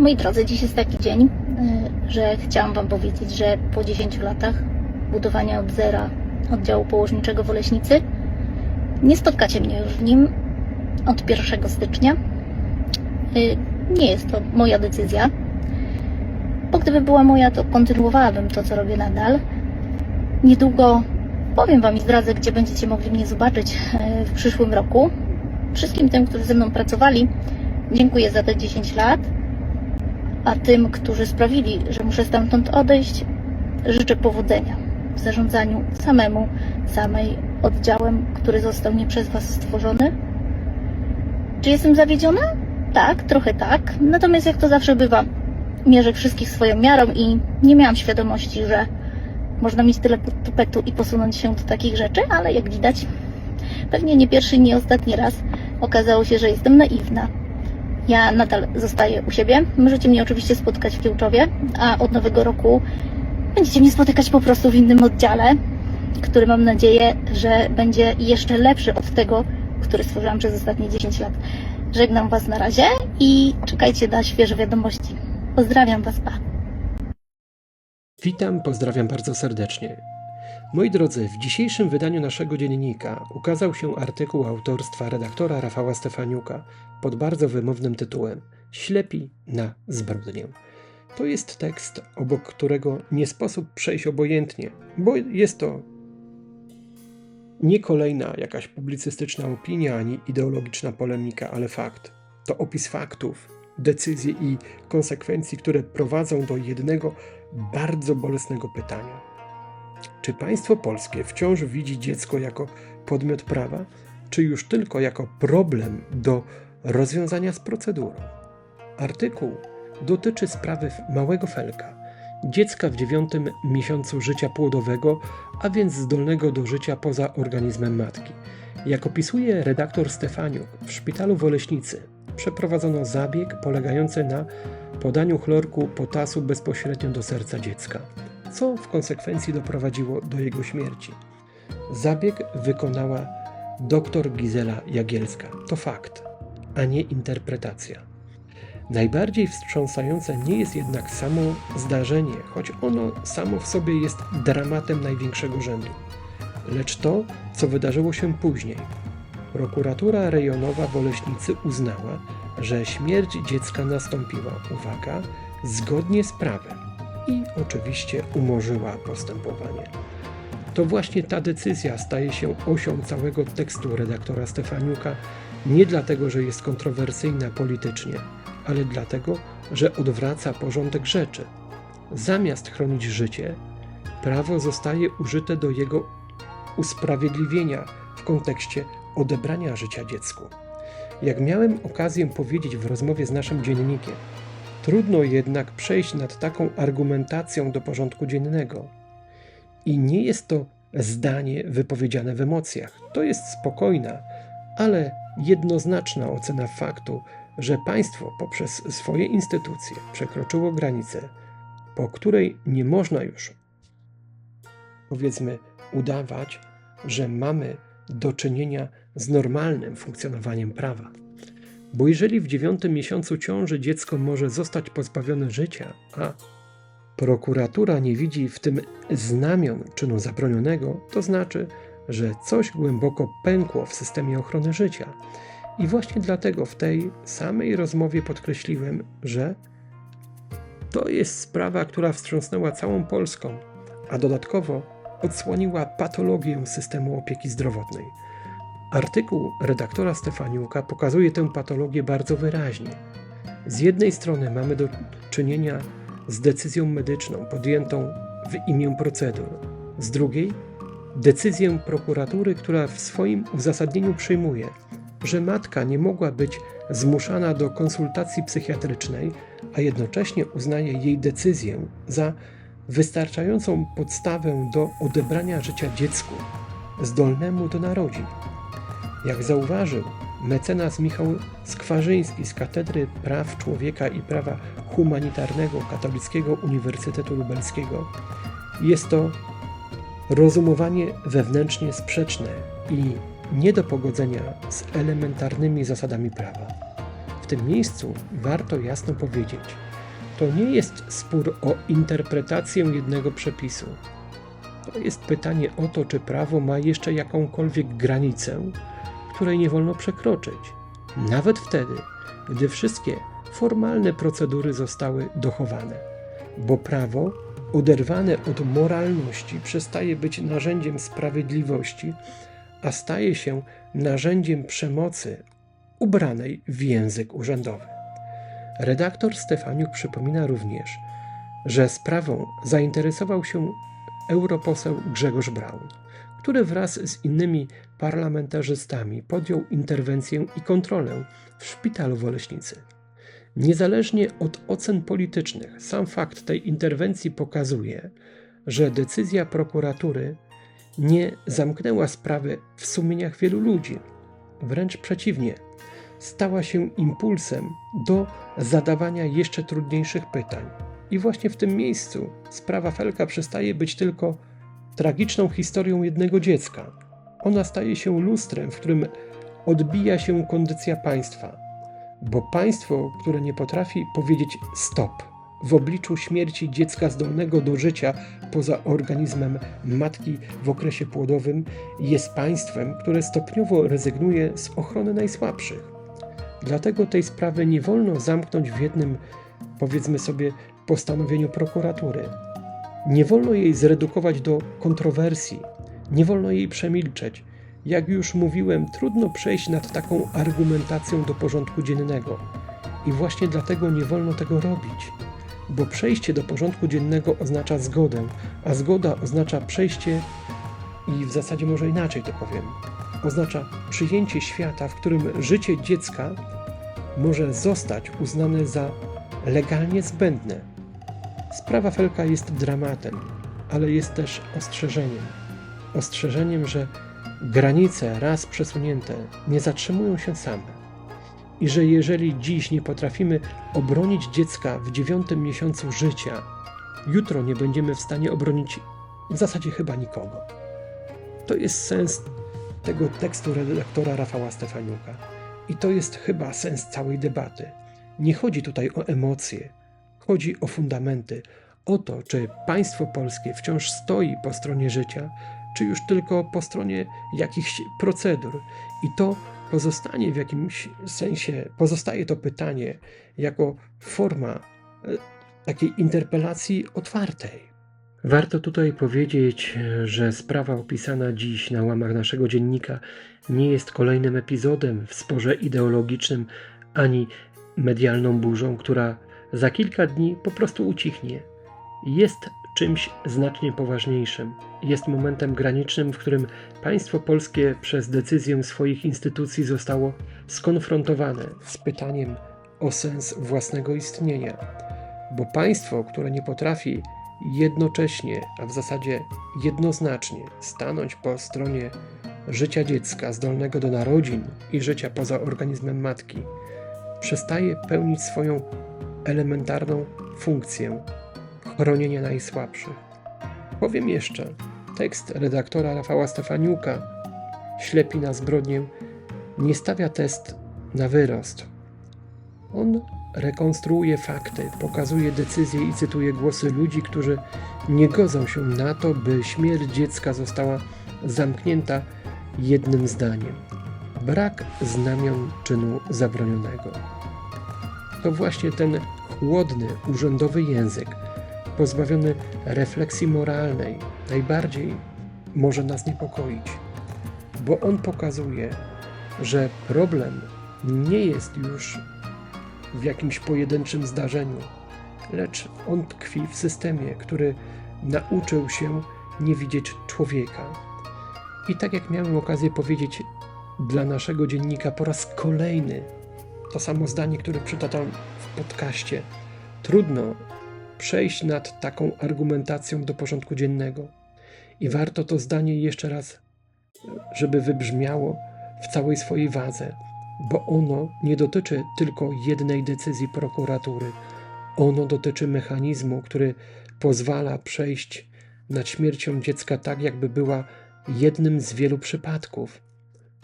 Moi drodzy, dziś jest taki dzień, y, że chciałam Wam powiedzieć, że po 10 latach budowania od zera oddziału położniczego w Oleśnicy nie spotkacie mnie już w nim od 1 stycznia. Y, Nie jest to moja decyzja, bo gdyby była moja, to kontynuowałabym to, co robię nadal. Niedługo powiem Wam i zdradzę, gdzie będziecie mogli mnie zobaczyć y, w przyszłym roku. Wszystkim tym, którzy ze mną pracowali, dziękuję za te 10 lat. A tym, którzy sprawili, że muszę stamtąd odejść, życzę powodzenia w zarządzaniu samemu, samej oddziałem, który został nie przez Was stworzony. Czy jestem zawiedziona? Tak, trochę tak. Natomiast jak to zawsze bywa, mierzę wszystkich swoją miarą i nie miałam świadomości, że można mieć tyle tupetu i posunąć się do takich rzeczy, ale jak widać, pewnie nie pierwszy, nie ostatni raz okazało się, że jestem naiwna. Ja nadal zostaję u siebie. Możecie mnie oczywiście spotkać w Kiełczowie, a od nowego roku będziecie mnie spotykać po prostu w innym oddziale, który mam nadzieję, że będzie jeszcze lepszy od tego, który stworzyłam przez ostatnie 10 lat. Żegnam Was na razie i czekajcie na świeże wiadomości. Pozdrawiam Was, pa! Witam, pozdrawiam bardzo serdecznie. Moi drodzy, w dzisiejszym wydaniu naszego dziennika ukazał się artykuł autorstwa redaktora Rafała Stefaniuka pod bardzo wymownym tytułem Ślepi na zbrodnię. To jest tekst, obok którego nie sposób przejść obojętnie, bo jest to nie kolejna jakaś publicystyczna opinia ani ideologiczna polemika, ale fakt. To opis faktów, decyzji i konsekwencji, które prowadzą do jednego bardzo bolesnego pytania. Czy państwo polskie wciąż widzi dziecko jako podmiot prawa, czy już tylko jako problem do rozwiązania z procedurą? Artykuł dotyczy sprawy małego Felka, dziecka w dziewiątym miesiącu życia płodowego, a więc zdolnego do życia poza organizmem matki. Jak opisuje redaktor Stefaniuk, w szpitalu w Oleśnicy przeprowadzono zabieg polegający na podaniu chlorku potasu bezpośrednio do serca dziecka, co w konsekwencji doprowadziło do jego śmierci. Zabieg wykonała dr Gizela Jagielska. To fakt, a nie interpretacja. Najbardziej wstrząsające nie jest jednak samo zdarzenie, choć ono samo w sobie jest dramatem największego rzędu, lecz to, co wydarzyło się później. Prokuratura rejonowa w Oleśnicy uznała, że śmierć dziecka nastąpiła, uwaga, zgodnie z prawem i oczywiście umorzyła postępowanie. To właśnie ta decyzja staje się osią całego tekstu redaktora Stefaniuka, nie dlatego, że jest kontrowersyjna politycznie, ale dlatego, że odwraca porządek rzeczy. Zamiast chronić życie, prawo zostaje użyte do jego usprawiedliwienia w kontekście odebrania życia dziecku. Jak miałem okazję powiedzieć w rozmowie z naszym dziennikiem, trudno jednak przejść nad taką argumentacją do porządku dziennego. I nie jest to zdanie wypowiedziane w emocjach. To jest spokojna, ale jednoznaczna ocena faktu, że państwo poprzez swoje instytucje przekroczyło granicę, po której nie można już, powiedzmy, udawać, że mamy do czynienia z normalnym funkcjonowaniem prawa. Bo jeżeli w dziewiątym miesiącu ciąży dziecko może zostać pozbawione życia, a prokuratura nie widzi w tym znamion czynu zabronionego, to znaczy, że coś głęboko pękło w systemie ochrony życia. I właśnie dlatego w tej samej rozmowie podkreśliłem, że to jest sprawa, która wstrząsnęła całą Polską, a dodatkowo odsłoniła patologię systemu opieki zdrowotnej. Artykuł redaktora Stefaniuka pokazuje tę patologię bardzo wyraźnie. Z jednej strony mamy do czynienia z decyzją medyczną podjętą w imię procedur, z drugiej decyzję prokuratury, która w swoim uzasadnieniu przyjmuje, że matka nie mogła być zmuszana do konsultacji psychiatrycznej, a jednocześnie uznaje jej decyzję za wystarczającą podstawę do odebrania życia dziecku zdolnemu do narodzin. Jak zauważył mecenas Michał Skwarzyński z Katedry Praw Człowieka i Prawa Humanitarnego Katolickiego Uniwersytetu Lubelskiego, jest to rozumowanie wewnętrznie sprzeczne i nie do pogodzenia z elementarnymi zasadami prawa. W tym miejscu warto jasno powiedzieć, to nie jest spór o interpretację jednego przepisu. To jest pytanie o to, czy prawo ma jeszcze jakąkolwiek granicę, której nie wolno przekroczyć. Nawet wtedy, gdy wszystkie formalne procedury zostały dochowane. Bo prawo, oderwane od moralności, przestaje być narzędziem sprawiedliwości, a staje się narzędziem przemocy ubranej w język urzędowy. Redaktor Stefaniuk przypomina również, że sprawą zainteresował się europoseł Grzegorz Braun, który wraz z innymi parlamentarzystami podjął interwencję i kontrolę w szpitalu w Oleśnicy. Niezależnie od ocen politycznych, sam fakt tej interwencji pokazuje, że decyzja prokuratury nie zamknęła sprawy w sumieniach wielu ludzi. Wręcz przeciwnie, stała się impulsem do zadawania jeszcze trudniejszych pytań. I właśnie w tym miejscu sprawa Felka przestaje być tylko tragiczną historią jednego dziecka. Ona staje się lustrem, w którym odbija się kondycja państwa. Bo państwo, które nie potrafi powiedzieć stop w obliczu śmierci dziecka zdolnego do życia poza organizmem matki w okresie płodowym, jest państwem, które stopniowo rezygnuje z ochrony najsłabszych. Dlatego tej sprawy nie wolno zamknąć w jednym, powiedzmy sobie, postanowieniu prokuratury. Nie wolno jej zredukować do kontrowersji, nie wolno jej przemilczeć. Jak już mówiłem, trudno przejść nad taką argumentacją do porządku dziennego. I właśnie dlatego nie wolno tego robić. Bo przejście do porządku dziennego oznacza zgodę, a zgoda oznacza przejście i w zasadzie może inaczej to powiem. Oznacza przyjęcie świata, w którym życie dziecka może zostać uznane za legalnie zbędne. Sprawa Felka jest dramatem, ale jest też ostrzeżeniem. Ostrzeżeniem, że granice raz przesunięte nie zatrzymują się same. I że jeżeli dziś nie potrafimy obronić dziecka w dziewiątym miesiącu życia, jutro nie będziemy w stanie obronić w zasadzie chyba nikogo. To jest sens tego tekstu redaktora Rafała Stefaniuka. I to jest chyba sens całej debaty. Nie chodzi tutaj o emocje, chodzi o fundamenty, o to, czy państwo polskie wciąż stoi po stronie życia, czy już tylko po stronie jakichś procedur. I to pozostanie w jakimś sensie, pozostaje to pytanie jako forma e, takiej interpelacji otwartej. Warto tutaj powiedzieć, że sprawa opisana dziś na łamach naszego dziennika nie jest kolejnym epizodem w sporze ideologicznym ani medialną burzą, która za kilka dni po prostu ucichnie. Jest czymś znacznie poważniejszym. Jest momentem granicznym, w którym państwo polskie przez decyzję swoich instytucji zostało skonfrontowane z pytaniem o sens własnego istnienia. Bo państwo, które nie potrafi jednocześnie, a w zasadzie jednoznacznie stanąć po stronie życia dziecka zdolnego do narodzin i życia poza organizmem matki, przestaje pełnić swoją elementarną funkcję chronienia najsłabszych. Powiem jeszcze, tekst redaktora Rafała Stefaniuka, ślepi na zbrodnię, nie stawia test na wyrost. On rekonstruuje fakty, pokazuje decyzje i cytuje głosy ludzi, którzy nie godzą się na to, by śmierć dziecka została zamknięta jednym zdaniem. Brak znamion czynu zabronionego. To właśnie ten chłodny, urzędowy język, pozbawiony refleksji moralnej, najbardziej może nas niepokoić, bo on pokazuje, że problem nie jest już w jakimś pojedynczym zdarzeniu, lecz on tkwi w systemie, który nauczył się nie widzieć człowieka. I tak jak miałem okazję powiedzieć dla naszego dziennika po raz kolejny, to samo zdanie, które przytaczam w podcaście, trudno przejść nad taką argumentacją do porządku dziennego. I warto to zdanie jeszcze raz, żeby wybrzmiało w całej swojej wadze bo ono nie dotyczy tylko jednej decyzji prokuratury. Ono dotyczy mechanizmu, który pozwala przejść nad śmiercią dziecka tak, jakby była jednym z wielu przypadków.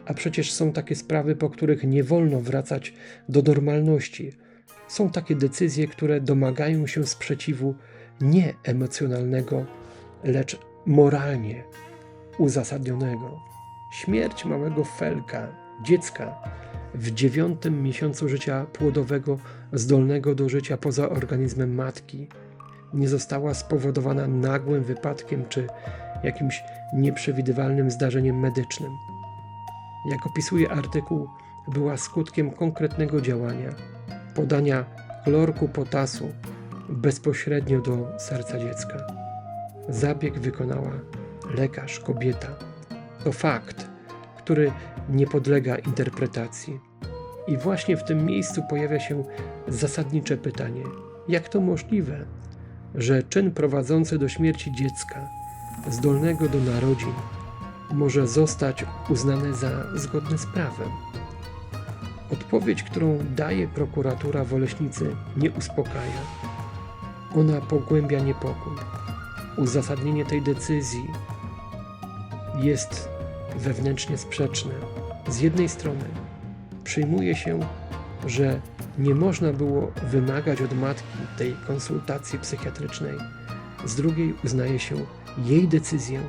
A przecież są takie sprawy, po których nie wolno wracać do normalności. Są takie decyzje, które domagają się sprzeciwu nie emocjonalnego, lecz moralnie uzasadnionego. Śmierć małego Felka, dziecka w dziewiątym miesiącu życia płodowego, zdolnego do życia poza organizmem matki, nie została spowodowana nagłym wypadkiem czy jakimś nieprzewidywalnym zdarzeniem medycznym. Jak opisuje artykuł, była skutkiem konkretnego działania podania chlorku potasu bezpośrednio do serca dziecka. Zabieg wykonała lekarz, kobieta. To fakt, który nie podlega interpretacji. I właśnie w tym miejscu pojawia się zasadnicze pytanie: jak to możliwe, że czyn prowadzący do śmierci dziecka, zdolnego do narodzin, może zostać uznany za zgodny z prawem? Odpowiedź, którą daje prokuratura w Oleśnicy, nie uspokaja. Ona pogłębia niepokój. Uzasadnienie tej decyzji jest wewnętrznie sprzeczne. Z jednej strony przyjmuje się, że nie można było wymagać od matki tej konsultacji psychiatrycznej, z drugiej uznaje się jej decyzję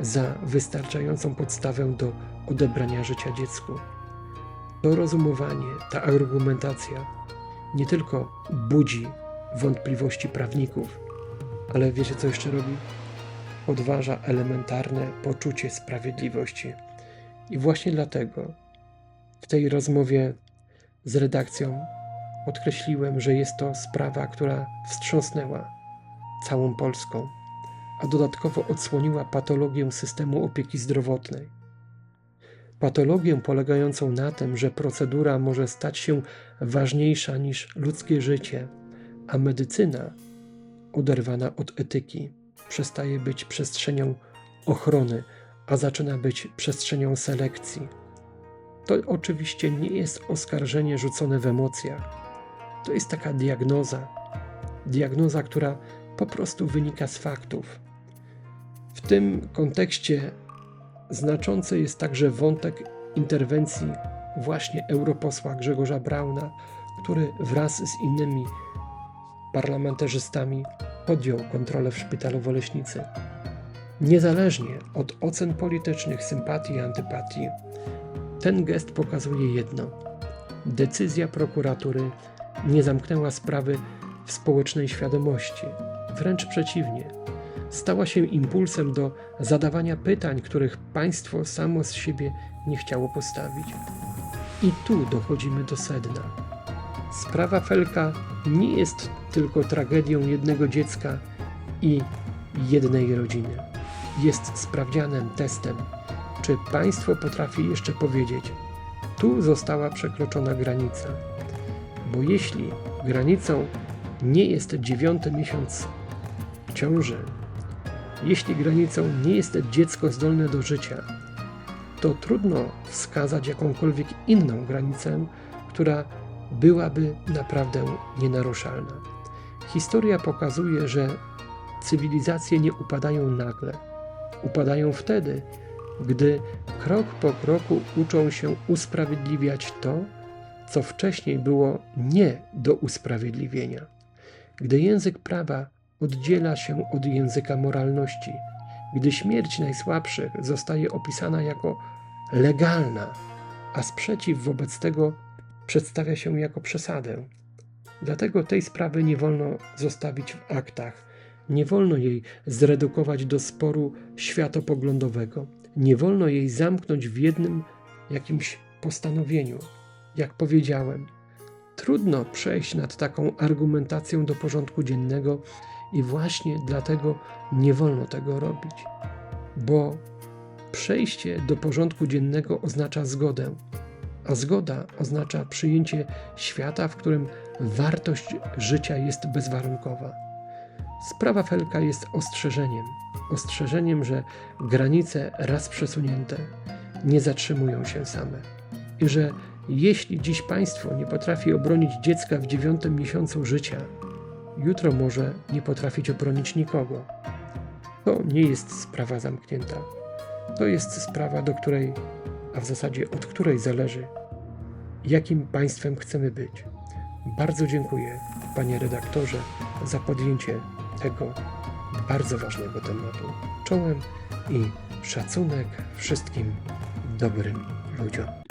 za wystarczającą podstawę do odebrania życia dziecku. To rozumowanie, ta argumentacja nie tylko budzi wątpliwości prawników, ale wiecie co jeszcze robi? Podważa elementarne poczucie sprawiedliwości. I właśnie dlatego w tej rozmowie z redakcją podkreśliłem, że jest to sprawa, która wstrząsnęła całą Polską, a dodatkowo odsłoniła patologię systemu opieki zdrowotnej. Patologię polegającą na tym, że procedura może stać się ważniejsza niż ludzkie życie, a medycyna, oderwana od etyki, przestaje być przestrzenią ochrony, a zaczyna być przestrzenią selekcji. To oczywiście nie jest oskarżenie rzucone w emocjach. To jest taka diagnoza. Diagnoza, która po prostu wynika z faktów. W tym kontekście znaczący jest także wątek interwencji właśnie europosła Grzegorza Brauna, który wraz z innymi parlamentarzystami podjął kontrolę w szpitalu w Oleśnicy. Niezależnie od ocen politycznych, sympatii i antypatii, ten gest pokazuje jedno: decyzja prokuratury nie zamknęła sprawy w społecznej świadomości, wręcz przeciwnie. Stała się impulsem do zadawania pytań, których państwo samo z siebie nie chciało postawić. I tu dochodzimy do sedna. Sprawa Felka nie jest tylko tragedią jednego dziecka i jednej rodziny. Jest sprawdzianem, testem, czy państwo potrafi jeszcze powiedzieć: Tu została przekroczona granica. Bo jeśli granicą nie jest dziewiąty miesiąc ciąży, jeśli granicą nie jest dziecko zdolne do życia, to trudno wskazać jakąkolwiek inną granicę, która byłaby naprawdę nienaruszalna. Historia pokazuje, że cywilizacje nie upadają nagle. Upadają wtedy, gdy krok po kroku uczą się usprawiedliwiać to, co wcześniej było nie do usprawiedliwienia. Gdy język prawa oddziela się od języka moralności, gdy śmierć najsłabszych zostaje opisana jako legalna, a sprzeciw wobec tego przedstawia się jako przesadę. Dlatego tej sprawy nie wolno zostawić w aktach, nie wolno jej zredukować do sporu światopoglądowego, nie wolno jej zamknąć w jednym jakimś postanowieniu. Jak powiedziałem, trudno przejść nad taką argumentacją do porządku dziennego i właśnie dlatego nie wolno tego robić, bo przejście do porządku dziennego oznacza zgodę, a zgoda oznacza przyjęcie świata, w którym wartość życia jest bezwarunkowa. Sprawa Felka jest ostrzeżeniem. Ostrzeżeniem, że granice raz przesunięte nie zatrzymują się same. I że jeśli dziś państwo nie potrafi obronić dziecka w dziewiątym miesiącu życia, jutro może nie potrafić obronić nikogo. To nie jest sprawa zamknięta. To jest sprawa, do której, a w zasadzie od której zależy, jakim państwem chcemy być. Bardzo dziękuję, panie redaktorze, za podjęcie tego bardzo ważnego tematu czołem i szacunek wszystkim dobrym ludziom.